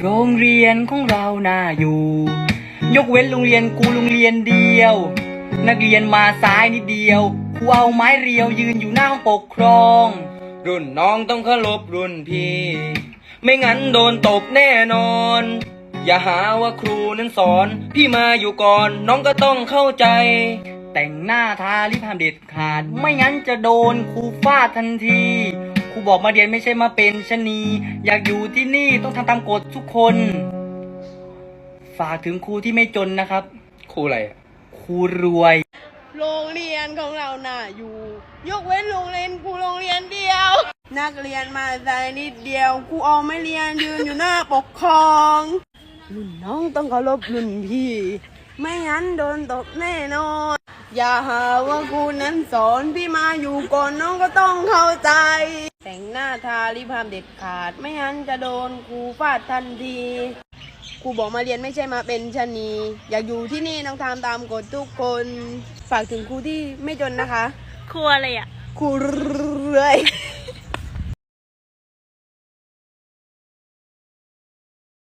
โรงเรียนของเราน่าอยู่ ยกเว้นโรงเรียนกูโรงเรียนเดียว นักเรียนมาซ้ายนิดเดียวครูเอาไม้เรียวยืนอยู่หน้าห้องปกครอง รุ่นน้องต้องเคารพรุ่นพี่ ไม่งั้นโดนตบแน่นอน อย่าหาว่าครูนั้นสอน พี่มาอยู่ก่อนน้องก็ต้องเข้าใจ แต่งหน้าทาลิปหามเด็ดขาด ไม่งั้นจะโดนครูฟาดทันที ครูบอกมาเรียนไม่ใช่มาเป็นชะนี อยากอยู่ที่นี่ต้องทำตามกฎทุกคน ฝากถึงครูที่ไม่จนนะครับ ครูอะไรครูรวย โรงเรียนของเราน่าอยู่ ยกเว้นโรงเรียนกูโรงเรียนเดียว นักเรียนมาใจนิดเดียวกูเอาไม่เรียนยืนอยู่หน้าปกครองรุ่นน้องต้องเคารพรุ่นพี่ ไม่งั้นโดนตบแน่นอน อย่าหาว่าครูนั้นสอนพี่มาอยู่ก่อนน้องก็ต้องเข้าใจแต่งหน้า ทาลิปพามเด็ดขาด ไม่งั้นจะโดนครูฟาดทันทีครูบอกมาเรียนไม่ใช่มาเป็นชะนี อยากอยู่ที่นี่ต้องทำตามกฎทุกคนฝากถึงครูที่ไม่จนนะคะ ครัวอะไรอะครูรวย